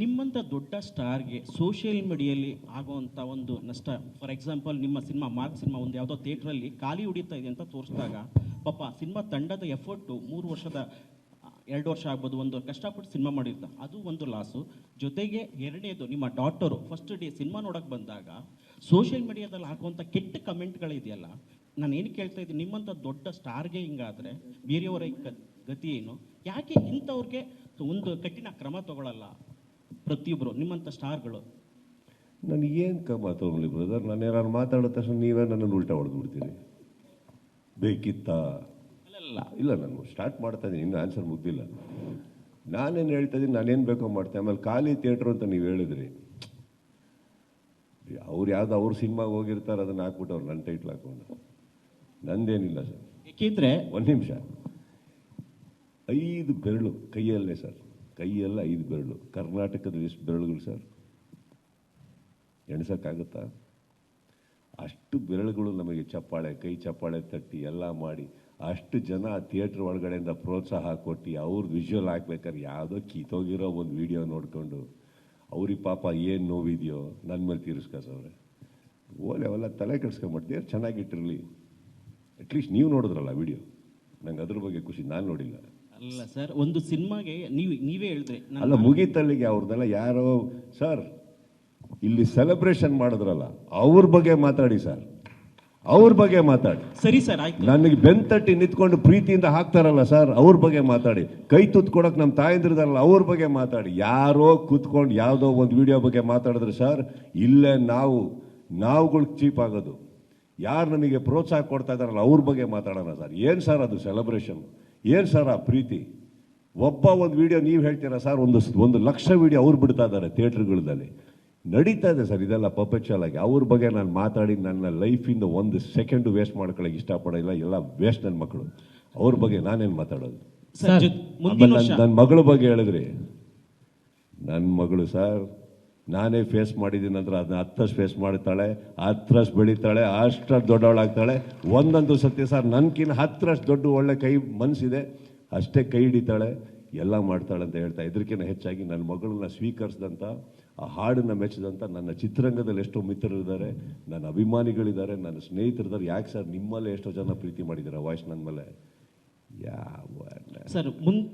ನಿಮ್ಮಂಥ ದೊಡ್ಡ ಸ್ಟಾರ್ಗೆ ಸೋಷಿಯಲ್ ಮೀಡಿಯಲ್ಲಿ ಆಗುವಂಥ ಒಂದು ನಷ್ಟ ಫಾರ್ ಎಕ್ಸಾಂಪಲ್ ನಿಮ್ಮ ಸಿನಿಮಾ, ಮಾರ್ಕ್ ಸಿನಿಮಾ ಒಂದು ಯಾವುದೋ ಥಿಯೇಟ್ರಲ್ಲಿ ಖಾಲಿ ಹೊಡಿತಾ ಇದೆ ಅಂತ ತೋರಿಸಿದಾಗ, ಪಾಪ ಸಿನಿಮಾ ತಂಡದ ಎಫರ್ಟು ಮೂರು ವರ್ಷದ, ಎರಡು ವರ್ಷ ಆಗ್ಬೋದು, ಒಂದು ಕಷ್ಟಪಟ್ಟು ಸಿನಿಮಾ ಮಾಡಿರ್ತ, ಅದು ಒಂದು ಲಾಸು ಜೊತೆಗೆ ಎರಡನೇದು, ನಿಮ್ಮ ಡಾಟರು ಫಸ್ಟ್ ಡೇ ಸಿನಿಮಾ ನೋಡೋಕೆ ಬಂದಾಗ ಸೋಷಿಯಲ್ ಮೀಡಿಯಾದಲ್ಲಿ ಹಾಕುವಂಥ ಕೆಟ್ಟ ಕಮೆಂಟ್ಗಳಿದೆಯಲ್ಲ, ನಾನು ಏನು ಕೇಳ್ತಾ ಇದ್ದೀನಿ ನಿಮ್ಮಂಥ ದೊಡ್ಡ ಸ್ಟಾರ್ಗೆ ಹಿಂಗಾದರೆ, ಬೇರೆಯವರ ಗತಿ ಏನು? ಯಾಕೆ ಇಂಥವ್ರಿಗೆ ಒಂದು ಕಠಿಣ ಕ್ರಮ ತಗೊಳ್ಳಲ್ಲ ಪ್ರತಿಯೊಬ್ಬರು ನಿಮ್ಮಂಥ ಸ್ಟಾರ್ಗಳು. ನಾನು ಏನು ಕ ಮಾತಾಡಲಿ ಬ್ರದರ್ ನಾನು ಏನಾದ್ರು ಮಾತಾಡಿದ ತಕ್ಷಣ ನೀವೇ ನನ್ನನ್ನು ಉಲ್ಟಾ ಹೊಡೆದು ಬಿಡ್ತೀರಿ. ಬೇಕಿತ್ತಾ? ಇಲ್ಲ ಇಲ್ಲ ನಾನು ಸ್ಟಾರ್ಟ್ ಮಾಡ್ತಾ ಇದ್ದೀನಿ ಇನ್ನೂ ಆನ್ಸರ್ ಮುಗ್ದಿಲ್ಲ. ನಾನೇನು ಹೇಳ್ತಾ ಇದ್ದೀನಿ ನಾನೇನು ಬೇಕೋ ಮಾಡ್ತೇನೆ ಆಮೇಲೆ ಖಾಲಿ ಥಿಯೇಟ್ರ್ ಅಂತ ನೀವು ಹೇಳಿದ್ರಿ. ಅವ್ರು ಯಾವ್ದು ಅವ್ರ ಸಿನಿಮಾಗೆ ಹೋಗಿರ್ತಾರೆ ಅದನ್ನು ಹಾಕ್ಬಿಟ್ಟು ಅವ್ರು ನನ್ನ ಟೈಟ್ಲ್ ಹಾಕೊಂಡು ನಂದೇನಿಲ್ಲ ಸರ್ ಏಕೆಂದರೆ ಒಂದು ನಿಮಿಷ. ಐದು ಬೆರಳು ಕೈಯಲ್ಲೇ ಸರ್ ಕೈಯಲ್ಲ ಐದು ಬೆರಳು. ಕರ್ನಾಟಕದ ಎಷ್ಟು ಬೆರಳುಗಳು ಸರ್? ಎಣ್ಸೋಕ್ಕಾಗುತ್ತಾ? ಅಷ್ಟು ಬೆರಳುಗಳು ನಮಗೆ ಚಪ್ಪಾಳೆ, ಕೈ ಚಪ್ಪಾಳೆ ತಟ್ಟಿ ಎಲ್ಲ ಮಾಡಿ ಅಷ್ಟು ಜನ ಥಿಯೇಟ್ರ್ ಒಳಗಡೆಯಿಂದ ಪ್ರೋತ್ಸಾಹ ಕೊಟ್ಟು ಅವ್ರದ್ದು ವಿಜುವಲ್ ಹಾಕ್ಬೇಕಾದ್ರೆ ಯಾವುದೋ ಕೀತೋಗಿರೋ ಒಂದು ವಿಡಿಯೋ ನೋಡಿಕೊಂಡು, ಅವ್ರಿಗೆ ಪಾಪ ಏನು ನೋವಿದೆಯೋ ನನ್ನ ಮೇಲೆ ತೀರಿಸ್ಕೊಸವ್ರೆ ಓಲೆ ಅವೆಲ್ಲ ತಲೆ ಕೆಡ್ಸ್ಕೊಂಬಿಟ್ಟು ಚೆನ್ನಾಗಿಟ್ಟಿರಲಿ ಅಟ್ಲೀಸ್ಟ್ ನೀವು ನೋಡಿದ್ರಲ್ಲ ವಿಡಿಯೋ ನಂಗೆ ಅದ್ರ ಬಗ್ಗೆ ಖುಷಿ, ನಾನು ನೋಡಿಲ್ಲ. ಅಲ್ಲ ಸರ್ ಒಂದು ಸಿನಿಮಾಗೆ ನೀವು ನೀವೇ ಹೇಳಿದ್ರೆ ಅಲ್ಲ ಮುಗೀತಲ್ಲಿಗೆ ಅವ್ರದ್ದೆಲ್ಲ ಯಾರೋ ಸರ್ ಇಲ್ಲಿ ಸೆಲೆಬ್ರೇಷನ್ ಮಾಡಿದ್ರಲ್ಲ ಅವ್ರ ಬಗ್ಗೆ ಮಾತಾಡಿ ಸರ್. ಅವ್ರ ಬಗ್ಗೆ ಮಾತಾಡಿ. ಸರಿ ಸರ್ ಆಯ್ತು. ನನಗೆ ಬೆಂತಟ್ಟಿ ನಿಂತ್ಕೊಂಡು ಪ್ರೀತಿಯಿಂದ ಹಾಕ್ತಾರಲ್ಲ ಸರ್ ಅವ್ರ ಬಗ್ಗೆ ಮಾತಾಡಿ. ಕೈ ತುತ್ಕೊಡಕ್ ನಮ್ಮ ತಾಯಂದ್ರದಲ್ಲ ಅವ್ರ ಬಗ್ಗೆ ಮಾತಾಡಿ. ಯಾರೋ ಕೂತ್ಕೊಂಡು ಯಾವುದೋ ಒಂದು ವಿಡಿಯೋ ಬಗ್ಗೆ ಮಾತಾಡಿದ್ರೆ ಸರ್ ಇಲ್ಲೇ ನಾವು ನಾವುಗಳು ಚೀಪ್ ಆಗೋದು. ಯಾರು ನಮಗೆ ಪ್ರೋತ್ಸಾಹ ಕೊಡ್ತಾ ಇದಾರಲ್ಲ ಅವ್ರ ಬಗ್ಗೆ ಮಾತಾಡೋಣ ಸರ್. ಏನು ಸರ್ ಅದು ಸೆಲೆಬ್ರೇಷನ್ ಏನು ಸರ್ ಆ ಪ್ರೀತಿ? ಒಬ್ಬ ಒಂದು ವಿಡಿಯೋ ನೀವು ಹೇಳ್ತೀರಾ ಸರ್? ಒಂದು ಒಂದು ಲಕ್ಷ ವಿಡಿಯೋ ಅವ್ರು ಬಿಡ್ತಾ ಇದ್ದಾರೆ ಥಿಯೇಟ್ರ್ಗಳಲ್ಲಿ ನಡೀತಾ ಇದೆ ಸರ್ ಇದೆಲ್ಲ ಪರ್ಪೆಚುವಲ್ ಆಗಿ. ಅವ್ರ ಬಗ್ಗೆ ನಾನು ಮಾತಾಡಿ ನನ್ನ ಲೈಫಿಂದ ಒಂದು ಸೆಕೆಂಡ್ ವೇಸ್ಟ್ ಮಾಡ್ಕೊಳ್ಳೋಕೆ ಇಷ್ಟಪಡೋಲ್ಲ ಎಲ್ಲ ವೇಸ್ಟ್ ನನ್ನ ಮಕ್ಕಳು ಅವ್ರ ಬಗ್ಗೆ ನಾನೇನು ಮಾತಾಡೋದು? ನನ್ನ ಮಗಳ ಬಗ್ಗೆ ಹೇಳಿದ್ರಿ. ನನ್ನ ಮಗಳು ಸರ್ ನಾನೇ ಫೇಸ್ ಮಾಡಿದ್ದೀನಿ ಅಂದ್ರೆ ಅದನ್ನ ಹತ್ತಷ್ಟು ಫೇಸ್ ಮಾಡ್ತಾಳೆ ಹತ್ತರಷ್ಟು ಬೆಳೀತಾಳೆ ಅಷ್ಟಷ್ಟು ದೊಡ್ಡವಳಾಗ್ತಾಳೆ. ಒಂದೊಂದು ಸತ್ಯ ಸರ್ ನನ್ಕಿನ್ನ ಹತ್ತರಷ್ಟು ದೊಡ್ಡ ಒಳ್ಳೆ ಕೈ ಮನಸ್ಸಿದೆ ಅಷ್ಟೇ ಕೈ ಹಿಡಿತಾಳೆ, ಎಲ್ಲ ಮಾಡ್ತಾಳೆ ಅಂತ ಹೇಳ್ತಾ ಇದಕ್ಕಿಂತ ಹೆಚ್ಚಾಗಿ ನನ್ನ ಮಗಳನ್ನ ಸ್ವೀಕರಿಸಿದಂಥ ಆ ಹಾಡನ್ನ ಮೆಚ್ಚಿದಂಥ ನನ್ನ ಚಿತ್ರರಂಗದಲ್ಲಿ ಎಷ್ಟೋ ಮಿತ್ರರಿದ್ದಾರೆ, ನನ್ನ ಅಭಿಮಾನಿಗಳಿದ್ದಾರೆ, ನನ್ನ ಸ್ನೇಹಿತರಿದ್ದಾರೆ. ಯಾಕೆ ಸರ್ ನಿಮ್ಮಲ್ಲೇ ಎಷ್ಟೋ ಜನ ಪ್ರೀತಿ ಮಾಡಿದ್ದಾರೆ ವಾಯ್ಸ್ ನನ್ನ ಮೇಲೆ? ಯಾವ ಸರ್ ಮುನ್-